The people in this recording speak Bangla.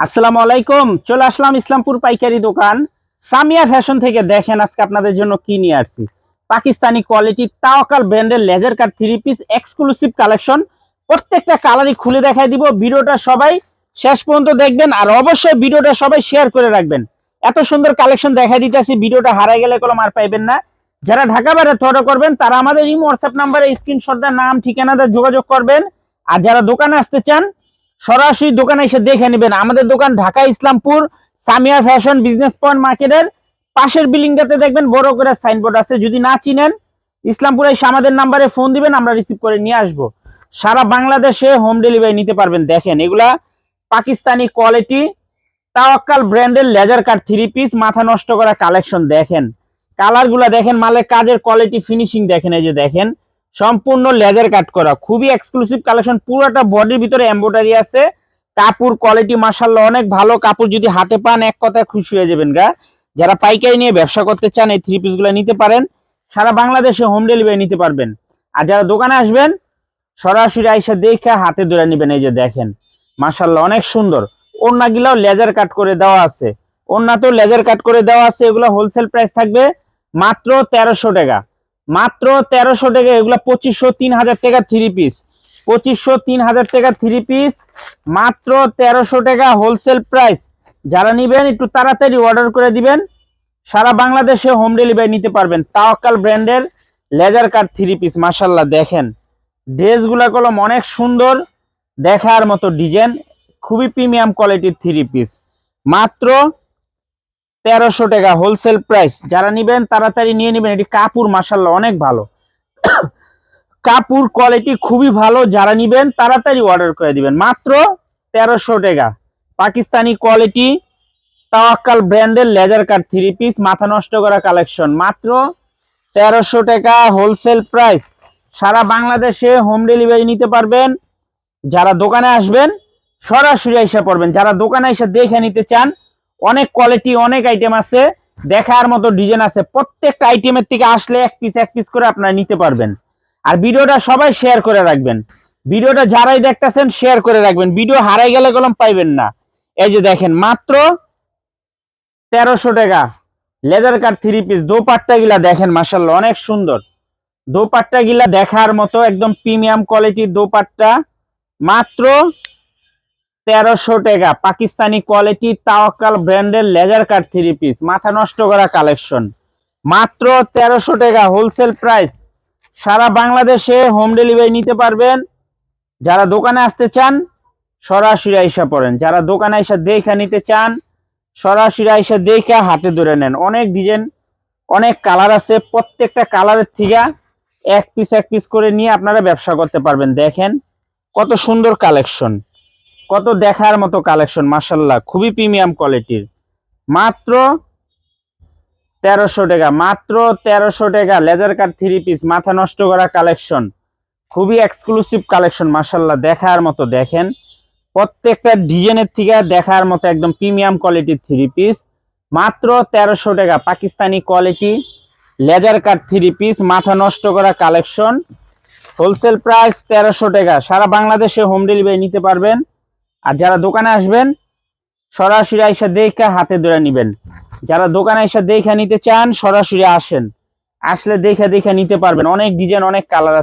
আসসালামু আলাইকুম, চলে আসলাম ইসলামপুর পাইকারি দোকান। সামিয়া ফ্যাশন থেকে দেখেন আজকে আপনাদের জন্য কি নিয়ে আসছি। পাকিস্তানি কোয়ালিটি তাওয়াকাল ব্র্যান্ডের laser cut three piece exclusive collection. প্রত্যেকটা কালারই খুলে দেখাই দিব, ভিডিওটা সবাই শেষ পর্যন্ত দেখবেন আর অবশ্যই ভিডিওটা সবাই শেয়ার করে রাখবেন। এত সুন্দর কালেকশন দেখা দিতেছি, ভিডিওটা হারাই গেলে কোনো মার পাইবেন না। যারা ঢাকা বাইরে থ্রো করবেন, তারা আমাদের এই হোয়াটসঅ্যাপ নাম্বারে স্ক্রিনশট নাম, ঠিকানাতে যোগাযোগ করবেন। আর যারা দোকানে আসতে চান সরাসরি দোকানে এসে দেখে নেবেন। আমাদের দোকান Dhaka Islampur, Samia fashion business point মার্কেটের পাশের বিল্ডিংটাতে দেখবেন বড় করে সাইনবোর্ড আছে। যদি না চিনেন, ইসলামপুরে এসে আমাদের নাম্বারে ফোন দিবেন, আমরা রিসিভ করে নিয়ে আসব। সারা বাংলাদেশে হোম ডেলিভারি নিতে পারবেন। দেখেন, এগুলা পাকিস্তানি কোয়ালিটি, তাওয়াক্কাল ব্র্যান্ডের লেজার কাট থ্রি পিস, মাথা নষ্ট করা কালেকশন। দেখেন, কালারগুলা দেখেন, মালের কাজের কোয়ালিটি, ফিনিশিং দেখেন, এই যে দেখেন। সম্পূর্ণ লেজার কাট করা। খুবই এক্সক্লুসিভ কালেকশন পুরোটা বডির ভিতরে এমব্রয়ডারি আছে। কাপড় কোয়ালিটি মাসাল্লাহ অনেক ভালো। কাপড় যদি হাতে পান, এক কথায় খুশি হয়ে যাবেন গা। যারা পাইকারি নিয়ে ব্যবসা করতে চান, এই থ্রি পিসগুলো নিতে পারেন। সারা বাংলাদেশে হোম ডেলিভারি নিতে পারবেন। আর যারা দোকানে আসবেন, সরাসরি আইসা দেখে হাতে ধরে নেবেন, এই যে দেখেন। মাসাল্লাহ অনেক সুন্দর। ওড়নাগুলাও লেজার কাট করে দেওয়া আছে। ওড়নাতেও লেজার কাট করে দেওয়া আছে। এগুলো হোলসেল প্রাইস থাকবে মাত্র তেরোশো টাকা। মাত্র তেরোশো টাকা, এগুলো পঁচিশশো তিন হাজার টাকা থ্রি পিস পঁচিশশো তিন হাজার টাকা থ্রি পিস মাত্র তেরোশো টাকা হোলসেল প্রাইস যারা নিবেন, একটু তাড়াতাড়ি অর্ডার করে দিবেন। সারা বাংলাদেশে হোম ডেলিভারি নিতে পারবেন। তাওয়াক্কাল ব্র্যান্ডের লেজার কাট থ্রি পিস মাসাল্লাহ দেখেন। ড্রেসগুলা কলম অনেক সুন্দর, দেখার মতো ডিজাইন খুবই প্রিমিয়াম কোয়ালিটির থ্রি পিস মাত্র তেরোশো টাকা হোলসেল প্রাইস যারা নিবেন, তাড়াতাড়ি নিয়ে নেবেন। এটি কাপড় মাসাল্লাহ অনেক ভালো। কাপড় কোয়ালিটি খুবই ভালো। যারা নিবেন, তাড়াতাড়ি অর্ডার করে দিবেন। মাত্র তেরোশো টাকা। পাকিস্তানি কোয়ালিটি তাওয়াক্কাল ব্র্যান্ডের লেজার কাট থ্রি পিস মাথা নষ্ট করা কালেকশন মাত্র তেরোশো টাকা হোলসেল প্রাইস সারা বাংলাদেশে হোম ডেলিভারি নিতে পারবেন। যারা দোকানে আসবেন, সরাসরি এসে পড়বেন। যারা দোকানে এসে দেখে নিতে চান অনেক কোয়ালিটি অনেক আইটেম আছে। দেখার মতো ডিজাইন আছে। প্রত্যেকটা আইটেমের থেকে আসলে এক পিস এক পিস করে আপনারা নিতে পারবেন। আর ভিডিওটা সবাই শেয়ার করে রাখবেন। ভিডিওটা যারাই দেখতেছেন শেয়ার করে রাখবেন। ভিডিও হারাই গেলে কলম পাইবেন না। এই যে দেখেন, মাত্র তেরোশো টাকা। Leather cut three piece dupatta গিলা দেখেন মাসাল্লাহ অনেক সুন্দর। দোপাট্টা গিলা দেখার মতো একদম প্রিমিয়াম কোয়ালিটির দোপাট্টা। মাত্র তেরোশো টাকা। পাকিস্তানি কোয়ালিটি তাওয়াক্কাল ব্র্যান্ডের লেজার কাট থ্রি পিস মাথা নষ্ট করা কালেকশন মাত্র তেরোশো টাকা হোলসেল প্রাইস সারা বাংলাদেশে হোম ডেলিভারি নিতে পারবেন। যারা দোকানে আসতে চান, সরাসরি আইসা পড়েন। যারা দোকানে আইসা দেখা নিতে চান, সরাসরি আইসা দেখা হাতে ধরে নেন। অনেক ডিজাইন অনেক কালার আছে। প্রত্যেকটা কালারের থেকে এক পিস এক পিস করে নিয়ে আপনারা ব্যবসা করতে পারবেন। দেখেন কত সুন্দর কালেকশন কত দেখার মতো কালেকশন মাসাল্লাহ খুবই প্রিমিয়াম কোয়ালিটির মাত্র তেরোশো টাকা, মাত্র তেরোশো টাকা লেজার কাট থ্রি পিস মাথা নষ্ট করা কালেকশন খুবই এক্সক্লুসিভ কালেকশন মাসাল্লাহ দেখার মতো দেখেন। প্রত্যেকটা ডিজাইনের থেকে দেখার মতো একদম প্রিমিয়াম কোয়ালিটির থ্রি পিস মাত্র তেরোশো টাকা, Pakistani quality laser cut three piece মাথা নষ্ট করা কালেকশন হোলসেল প্রাইস তেরোশো টাকা, সারা বাংলাদেশে হোম ডেলিভারি নিতে পারবেন। আর যারা দোকানে আসবেন, সরাসরি আইসা দেখে হাতে ধরে নিবেন। যারা দোকানে আইসা দেখে নিতে চান, সরাসরি আসেন। আসলে দেখে দেখে নিতে পারবেন। অনেক ডিজাইন, অনেক কালার আছে।